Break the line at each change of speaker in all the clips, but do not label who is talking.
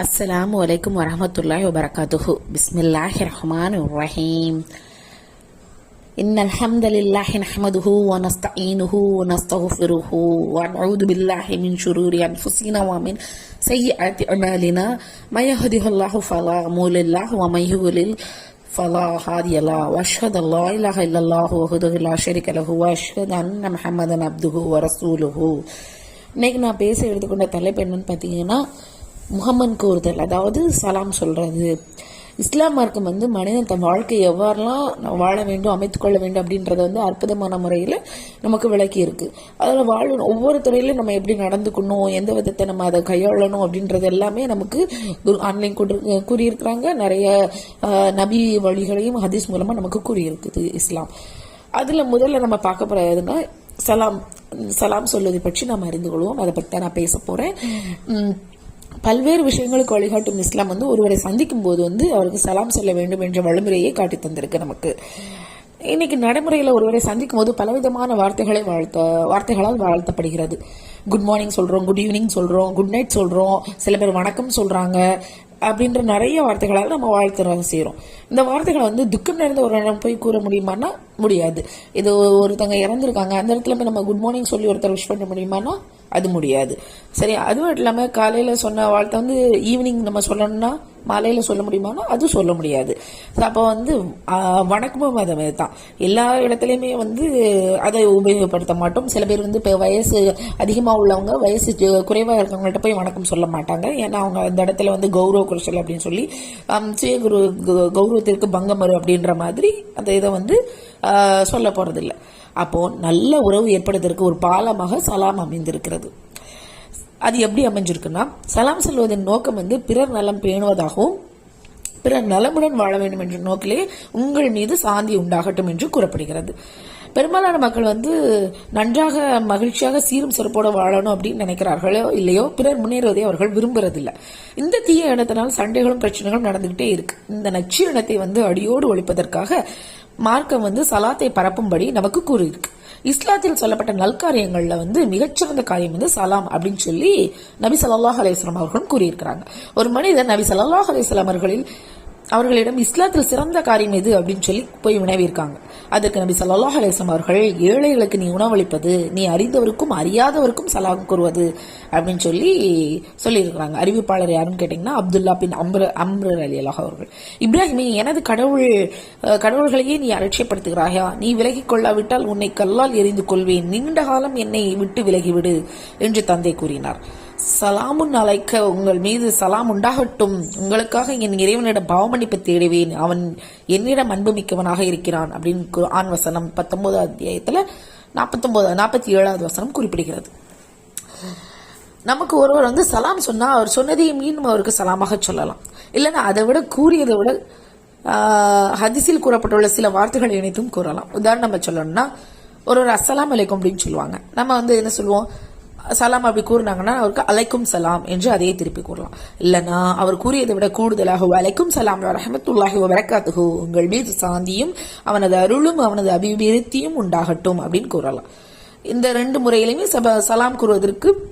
السلام عليكم ورحمة الله وبركاته. بسم الله الرحمن الرحيم. إن الحمد لله نحمده ونستعينه ونستغفره ونعوذ بالله من شرور أنفسنا ومن سيئات أعمالنا. ما يهده الله فلا مول الله وما يضلل فلا هادي الله وأشهد الله لا إله إلا الله وحده لا شريك له وأشهد أن محمدا عبده ورسوله. இன்னைக்கு நான் பேச எடுத்துக்கொண்ட தலைப்பு என்னன்னு பார்த்தீங்கன்னா முகமன் கூறுதல் அதாவது சலாம் சொல்றது. இஸ்லாம் மார்க்கம் வந்து மனிதன் தன் வாழ்க்கையை எவ்வாறெல்லாம் வாழ வேண்டும் அமைத்துக் கொள்ள வேண்டும் அப்படின்றத வந்து அற்புதமான முறையில் நமக்கு விளக்கி இருக்கு. அதில் வாழணும் ஒவ்வொரு துறையிலும் நம்ம எப்படி நடந்துக்கணும் எந்த விதத்தை நம்ம அதை கையாளணும் அப்படின்றது எல்லாமே நமக்கு ஆன்லைன் கூறியிருக்கிறாங்க. நிறைய நபி வழிகளையும் ஹதீஸ் மூலமா நமக்கு கூறியிருக்குது இஸ்லாம். அதுல முதல்ல நம்ம பார்க்க போறதுன்னா சலாம் சலாம் சொல்வதை பற்றி நாம் அறிந்து கொள்வோம். அதை பற்றி தான் நான் பேச உம், பல்வேறு விஷயங்களுக்கு வழிகாட்டும் இஸ்லாம் வந்து ஒருவரை சந்திக்கும் போது வந்து அவருக்கு சலாம் சொல்ல வேண்டும் என்ற வழிமுறையை காட்டி தந்திருக்கு நமக்கு. இன்னைக்கு நடைமுறையில் ஒருவரை சந்திக்கும் போது பலவிதமான வார்த்தைகளை வாழ்த்த வார்த்தைகளால் வாழ்த்தப்படுகிறது. குட் மார்னிங் சொல்றோம் குட் ஈவினிங் சொல்றோம் குட் நைட் சொல்றோம் சில பேர் வணக்கம் சொல்றாங்க அப்படின்ற நிறைய வார்த்தைகளால் நம்ம வாழ்த்துற செய்கிறோம் இந்த வார்த்தைகளை வந்து துக்கம் நிறைந்த ஒரு இடம் போய் கூற முடியுமான்னா முடியாது. இது ஒருத்தங்க இறந்துருக்காங்க அந்த இடத்துல போய் நம்ம குட் மார்னிங் சொல்லி ஒருத்தர் விஷ் பண்ண முடியுமான்னா அது முடியாது. சரி அதுவும் இல்லாமல் காலையில் சொன்ன வார்த்தை வந்து ஈவினிங் நம்ம சொல்லணும்னா மாலையில் சொல்ல முடியுமானா அதுவும் சொல்ல முடியாது. அப்போ வந்து வணக்கமும் அதை மாதிரி தான் எல்லா இடத்துலையுமே வந்து அதை உபயோகப்படுத்த மாட்டோம். சில பேர் வந்து இப்போ வயசு அதிகமாக உள்ளவங்க வயசு குறைவாக இருக்கவங்கள்ட்ட போய் வணக்கம் சொல்ல மாட்டாங்க. ஏன்னா அவங்க அந்த இடத்துல வந்து கௌரவ குறைச்சல் அப்படின்னு சொல்லி சுய குரு கௌரவத்திற்கு பங்கம் வரும் அப்படின்ற மாதிரி அந்த இதை வந்து சொல்ல போகிறதில்லை அப்போ நல்ல உறவு ஏற்படுவதற்கு ஒரு பாலமாக சலாம் அமைந்திருக்கிறது. அது எப்படி அமைஞ்சிருக்குன்னா சலாம் சொல்வதன் நோக்கம் வந்து பிறர் நலம் பேணுவதாகவும் பிறர் நலமுடன் வாழ வேண்டும் என்ற நோக்கிலே உங்கள் மீது சாந்தி உண்டாகட்டும் என்று கூறப்படுகிறது. பெரும்பாலான மக்கள் வந்து நன்றாக மகிழ்ச்சியாக சீரும் சிறப்போடு வாழணும் அப்படின்னு நினைக்கிறார்களோ இல்லையோ பிறர் முன்னேறுவதை அவர்கள் விரும்புறதில்லை. இந்த தீய எண்ணத்தினால் சண்டைகளும் பிரச்சனைகளும் நடந்துகிட்டே இருக்கு. இந்த நச்சு எண்ணத்தை வந்து அடியோடு ஒழிப்பதற்காக மார்க்கம் வந்து சலாத்தை பரப்பும்படி நமக்கு கூறியிருக்கு. இஸ்லாத்தில் சொல்லப்பட்ட நல்காரியங்கள்ல வந்து மிகச்சிறந்த காரியம் வந்து சலாம் அப்படின்னு சொல்லி நபி சல்லாஹ் அலிஸ்லாம் அவர்களும் கூறியிருக்கிறாங்க. ஒரு மனிதர் நபி சல்லாஹ் அலிஸ்லாம் அவர்களில் அவர்களிடம் இஸ்லாத்தில் சிறந்த காரியம் எது அப்படின்னு சொல்லி போய் வினவியிருக்காங்க. அதற்கு நபி சல்லாஹ் அலைஹி அவர்கள் ஏழைகளுக்கு நீ உணவளிப்பது நீ அறிந்தவருக்கும் அறியாதவருக்கும் சலாம் கூறுவது அப்படின்னு சொல்லி சொல்லியிருக்கிறாங்க. அறிவிப்பாளர் யாருன்னு கேட்டிங்கன்னா அப்துல்லா பின் அம்ர அம்ரர் அலி அல்லாஹ் அவர்கள். இப்ராஹிமே எனது கடவுள் கடவுள்களையே நீ அலட்சியப்படுத்துகிறாயா? நீ விலகிக் கொள்ளாவிட்டால் உன்னை கல்லால் எறிந்து கொள்வேன். நீண்ட காலம் என்னை விட்டு விலகிவிடு என்று தந்தை கூறினார். சலாமுன் அழைக்க உங்கள் மீது சலாம் உண்டாகட்டும். உங்களுக்காக என் இறைவனிடம் பாவமன்னிப்பு தேடுவேன். அவன் என்னிடம் அன்பு மிக்கவனாக இருக்கிறான் அப்படின்னு ஆண் வசனம் பத்தொன்பது அத்தியாயத்தில் நாற்பத்தொன்பது நாற்பத்தி ஏழாவது வசனம் குறிப்பிடுகிறது. நமக்கு ஒருவர் வந்து சலாம் சொன்னா அவர் சொன்னதையும் மீண்டும் அவருக்கு சலாமாக சொல்லலாம். இல்லைன்னா அதை விட கூறியதை விட ஆஹ், கூறப்பட்டுள்ள சில வார்த்தைகளை இணைத்தும் கூறலாம். உதாரணம் நம்ம சொல்லணும்னா ஒரு ஒரு அஸ்ஸலாம் அலைக்கும் அப்படின்னு சொல்லுவாங்க. நம்ம வந்து என்ன சொல்லுவோம்? சலாம் அப்படி கூறினாங்கன்னா அவருக்கு அலைக்கும் சலாம் என்று அதையே திருப்பி கூறலாம். இல்லைனா அவர் கூறியதை விட கூடுதலாக அலைக்கும் சலாம் ரஹமத்துல்லாஹி வரகாத்துஹு உங்கள் மீது சாந்தியும் அவனது அருளும் அவனது அபிவிருத்தியும் உண்டாகட்டும் அப்படின்னு கூறலாம். இந்த ரெண்டு முறையிலுமே சப- சலாம் கூறுவதற்கு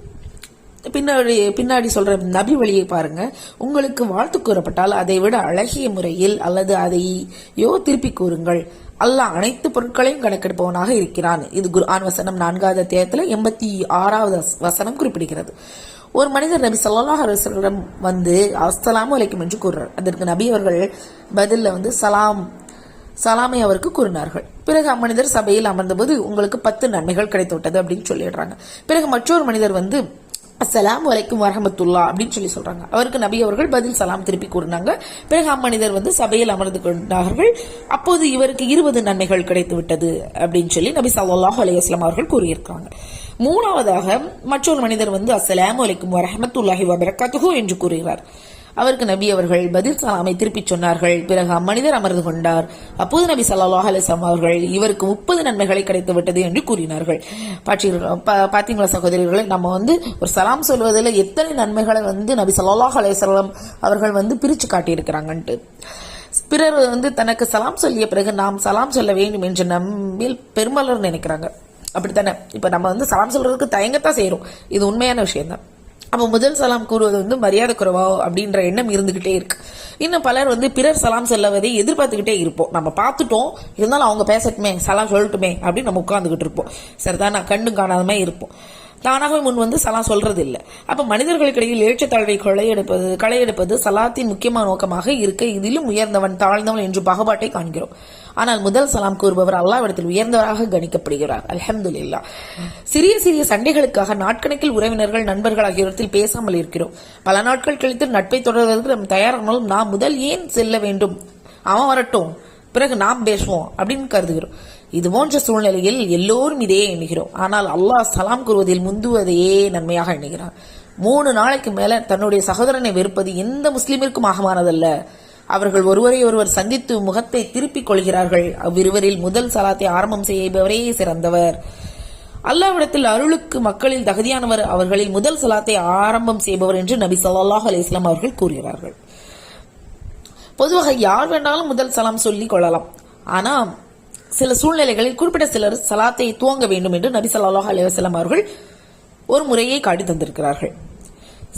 பின்னாடி பின்னாடி சொல்ற நபி வழியை பாருங்க. உங்களுக்கு வாழ்த்து கூறப்பட்டால் அதை விட அழகிய முறையில் அல்லது அதையோ திருப்பி கூறுங்கள். அல்லாஹ் அனைத்து பொருட்களையும் கணக்கெடுப்பவனாக இருக்கிறான். இது குர்ஆன் வசனம் நான்காவது அத்தியாயத்துல எண்பத்தி ஆறாவது வசனம் குறிப்பிடுகிறது. ஒரு மனிதர் நபி சல்லாஹ் அலைஹி வந்து அஸ்ஸலாமு வலைக்கும் என்று கூறுறார். அதற்கு நபி அவர்கள் பதிலில் வந்து சலாம் சலாமை அவருக்கு கூறினார்கள். பிறகு அம்மனிதர் சபையில் அமர்ந்தபோது உங்களுக்கு பத்து நன்மைகள் கிடைத்துவிட்டது அப்படின்னு சொல்லிடுறாங்க. பிறகு மற்றொரு மனிதர் வந்து அஸ்லாம் வலைக்கும் வரமத்துல்லா அப்படின்னு சொல்லி சொல்றாங்க. அவருக்கு நபி அவர்கள் பதில் சலாம் திருப்பி கூறினாங்க. பிறகு அம்மனிதர் வந்து சபையில் அமர்ந்து கொண்டார்கள். அப்போது இவருக்கு இருபது நன்மைகள் கிடைத்து விட்டது அப்படின்னு சொல்லி நபி சல்லாஹ் அலைஹி அவர்கள் கூறியிருக்காங்க. மூணாவதாக மற்றொரு மனிதர் வந்து அஸ்லாம் வலைக்கும் வரமத்துல்லாஹி வபரகாத்துஹு என்று கூறுகிறார். அவருக்கு நபி அவர்கள் பதில் சலாமை திருப்பிச் சொன்னார்கள். பிறகு அம்மனிதர் அமர்ந்து கொண்டார். அப்போது நபி ஸல்லல்லாஹு அலைஹி அவர்கள் இவருக்கு முப்பது நன்மைகளை கிடைத்து விட்டது என்று கூறினார்கள். பாத்தீங்களா பா- நம்ம வந்து ஒரு சலாம் சொல்வதில் எத்தனை நன்மைகளை வந்து நபி சல்லாஹ் அலைஹி அவர்கள் வந்து பிரித்து காட்டியிருக்கிறாங்கன்ட்டு. பிறர் வந்து தனக்கு சலாம் சொல்லிய பிறகு நாம் சலாம் சொல்ல வேண்டும் என்று நம்மில் பெருமளர் நினைக்கிறாங்க. அப்படித்தானே? இப்ப நம்ம வந்து சலாம் சொல்றதுக்கு தயங்கத்தான் செய்யறோம் இது உண்மையான விஷயம்தான். அப்போ முதல் சலாம் கூறுவது வந்து மரியாதை குறைவா அப்படின்ற எண்ணம் இருந்துகிட்டே இருக்கு. இன்னும் பலர் வந்து பிறர் சலாம் செல்லவதை எதிர்பார்த்துக்கிட்டே இருப்போம். நம்ம பார்த்துட்டோம். இருந்தாலும் அவங்க பேசட்டுமே சலாம் சொல்லட்டுமே அப்படின்னு நம்ம உட்காந்துக்கிட்டு இருப்போம். சரிதான்? நான் கண்ணும் காணாதமே இருப்போம். தானாகவே முன் வந்து சலாம் சொல்றது இல்லை அப்ப மனிதர்களுக்கிடையில் ஏற்றத்தாழ்வை எடுப்பது களையெடுப்பது சலாத்தின் முக்கியமான நோக்கமாக இருக்க இதிலும் உயர்ந்தவன் தாழ்ந்தவன் என்று பாகுபாட்டை காண்கிறோம். ஆனால் முதல் சலாம் கூறுபவர் அல்லாவிடத்தில் உயர்ந்தவராக கணிக்கப்படுகிறார். அல்ஹம்துலில்லாஹ் சிறிய சிறிய சண்டைகளுக்காக நாட்கணக்கில் உறவினர்கள் நண்பர்கள் ஆகியோரத்தில் பேசாமல் இருக்கிறோம். பல நாட்கள் கழித்து நட்பை தொடர்வதற்கு நாம் தயாரானாலும் நாம் முதல் ஏன் செல்ல வேண்டும்? அவன் வரட்டும். பிறகு நாம் பேசுவோம் அப்படின்னு கருதுகிறோம். இது போன்ற சூழ்நிலையில் எல்லோரும் இதையே எண்ணுகிறோம். ஆனால் அல்லாஹ் சலாம் கூறுவதில் முந்துவதையே நன்மையாக எண்ணுகிறார் மூணு நாளைக்கு மேல தன்னுடைய சகோதரனை வெறுப்பது எந்த முஸ்லிமிற்கும் ஆகமானதல்ல. அவர்கள் ஒருவரை ஒருவர் சந்தித்து முகத்தை திருப்பிக் கொள்கிறார்கள். அவ்விருவரில் முதல் சலாத்தை ஆரம்பம் செய்பவரே சிறந்தவர். அல்லாவிடத்தில் அருளுக்கு மக்களில் தகுதியானவர் அவர்களில் முதல் சலாத்தை ஆரம்பம் செய்பவர் என்று நபி ஸல்லல்லாஹு அலிஸ்லாம் அவர்கள் கூறுகிறார்கள். பொதுவாக யார் வேண்டாலும் முதல் சலாம் சொல்லிக் கொள்ளலாம். ஆனால் சில சூழ்நிலைகளில் குறிப்பிட்ட சிலர் சலாத்தை துவங்க வேண்டும் என்று நபி ஸல்லல்லாஹு அலைஹி அவர்கள் ஒரு முறையை காட்டி தந்திருக்கிறார்கள்.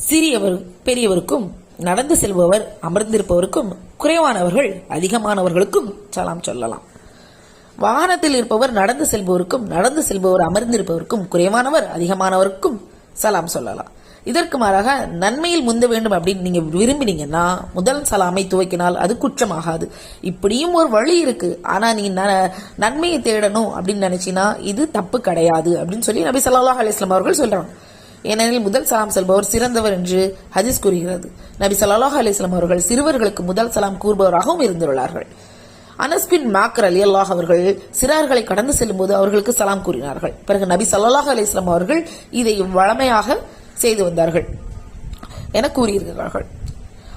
சிறியவர் பெரியவருக்கும் நடந்து செல்பவர் அமர்ந்திருப்பவருக்கும் குறைவானவர்கள் அதிகமானவர்களுக்கும் சலாம் சொல்லலாம். வாகனத்தில் இருப்பவர் நடந்து செல்பவருக்கும் நடந்து செல்பவர் அமர்ந்திருப்பவருக்கும் குறைவானவர் அதிகமானவருக்கும் சலாம் சொல்லலாம். இதற்கு மாறாக நன்மையில் முந்த வேண்டும் அப்படின்னு நீங்க விரும்பினீங்கன்னா முதல் சலாமை துவக்கினால் அது குற்றமாகாது. இப்படியும் ஒரு வழி இருக்கு. ஆனா நீ நன்மையை தேடணும் அப்படின்னு நினைச்சினா இது தப்பு கிடையாது அப்படின்னு சொல்லி நபி ஸல்லல்லாஹு அலிஸ்லாம் அவர்கள் சொல்றாங்க. ஏனெனில் முதல் சலாம் செல்பவர் சிறந்தவர் என்று ஹதீஸ் கூறுகிறது. நபி சல்லாஹ் அலிஸ்லாம் அவர்கள் சிறுவர்களுக்கு முதல் சலாம் கூறுபவராகவும் இருந்துள்ளார்கள். அனஸ்பின் மாக்கர் அலி அல்லாஹ் அவர்கள் சிறார்களை கடந்து செல்லும்போது அவர்களுக்கு சலாம் கூறினார்கள். பிறகு நபி சல்லாஹ் அலிஸ்லாம் அவர்கள் இதை வழமையாக செய்து வந்தார்கள் என கூறியிருக்கிறார்கள்.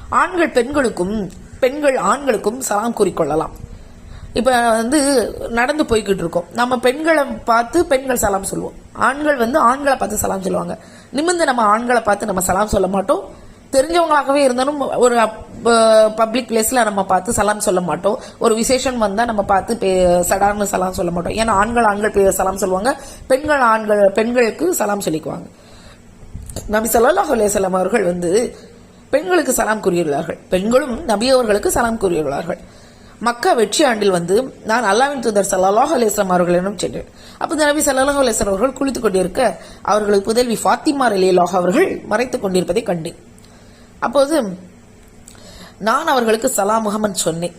ஆண்கள் பெண்களுக்கும் பெண்கள் ஆண்களுக்கும் சலாம் கூறிக்கொள்ளலாம். இப்போ வந்து நடந்து போய்கிட்டு இருக்கோம் நம்ம பெண்களை பார்த்து பெண்கள் சலாம் சொல்லுவோம். ஆண்கள் வந்து ஆண்களை பார்த்து சலாம் சொல்லுவாங்க. நிமிர்ந்து நம்ம ஆண்களை பார்த்து நம்ம சலாம் சொல்ல மாட்டோம். தெரிஞ்சவங்களாகவே இருந்தாலும் ஒரு பப்ளிக் பிளேஸில் நம்ம பார்த்து சலாம் சொல்ல மாட்டோம். ஒரு விசேஷம் வந்தால் நம்ம பார்த்து பே- சடார்னு சலாம் சொல்ல மாட்டோம். ஏன்னா ஆண்கள் ஆண்கள் சலாம் சொல்லுவாங்க. பெண்கள் ஆண்கள் பெண்களுக்கு சலாம் சொல்லிக்குவாங்க. நபி சல்லாஹ் அலைஹி அவர்கள் வந்து பெண்களுக்கு சலாம் கூறியுள்ளார்கள். பெண்களும் நபி அவர்களுக்கு சலாம் கூறியுள்ளார்கள். மக்கா வெற்றி ஆண்டில் வந்து நான் அல்லாவின் தூதர் சல்லாஹ் அலைஹி அவர்களிடம் சென்றேன். அப்போது நபி சல்லாஹ் அலைஹி அவர்கள் குளித்துக் கொண்டிருக்க அவர்களுக்கு புதல்வி ஃபாத்திமா அலிலாஹ் அவர்கள் மறைத்துக் கொண்டிருப்பதை கண்டேன் அப்போது நான் அவர்களுக்கு சலாம் முகமன் சொன்னேன்.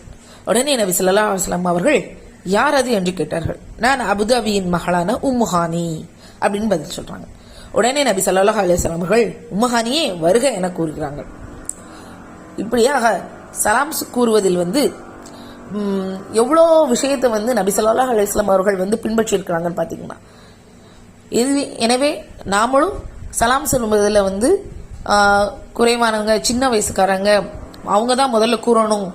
உடனே நபி ஸல்லல்லாஹு அலுவலாம் அவர்கள் யார் அது? என்று கேட்டார்கள். நான் அபுதாபியின் மகளான உம்முஹானி அப்படின்னு பதில் சொல்றாங்க. உடனே நபி சல்லாஹ் அலைஹி அவர்கள் உம்மஹானியே வருக என கூறுகிறாங்க இப்படியாக சலாம் கூறுவதில் வந்து எவ்வளோ விஷயத்தை வந்து நபி ஸல்லல்லாஹு அலுவலாம் அவர்கள் வந்து பின்பற்றியிருக்கிறாங்கன்னு பார்த்தீங்கன்னா இது எனவே நாமளும் சலாம் சொல்லுவதில் வந்து குறைவானவங்க சின்ன வயசுக்காரங்க அவங்க தான் முதல்ல கூறணும்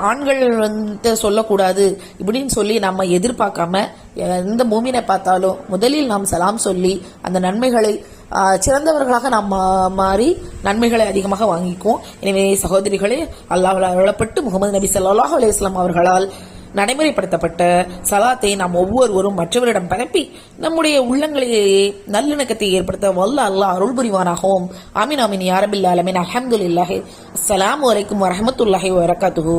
ஆண்கள் வந்து சொல்லக்கூடாது இப்படின்னு சொல்லி நம்ம எதிர்பார்க்காம எந்த மூமினை பார்த்தாலும் முதலில் நாம் சலாம் சொல்லி அந்த நன்மைகளை சிறந்தவர்களாக நாம் மாறி நன்மைகளை அதிகமாக வாங்கிக்குவோம். எனவே சகோதரிகளே அல்லாஹ் அருளப்பட்டு முகமது நபி சல்லாஹ் அலையம் அவர்களால் நடைமுறைப்படுத்தப்பட்ட சலாத்தை நாம் ஒவ்வொருவரும் மற்றவரிடம் பரப்பி நம்முடைய உள்ளங்களிலேயே நல்லிணக்கத்தை ஏற்படுத்த வல்ல அல்லாஹ் அருள் புரிவானாகவும். ஆமீன் ஆமீன் யாரபில்லா அலமின் அலமதுல்லாஹி அஸ்லாம் வலைக்கும் வரஹமத்துல்லாஹி வரகாத்துஹு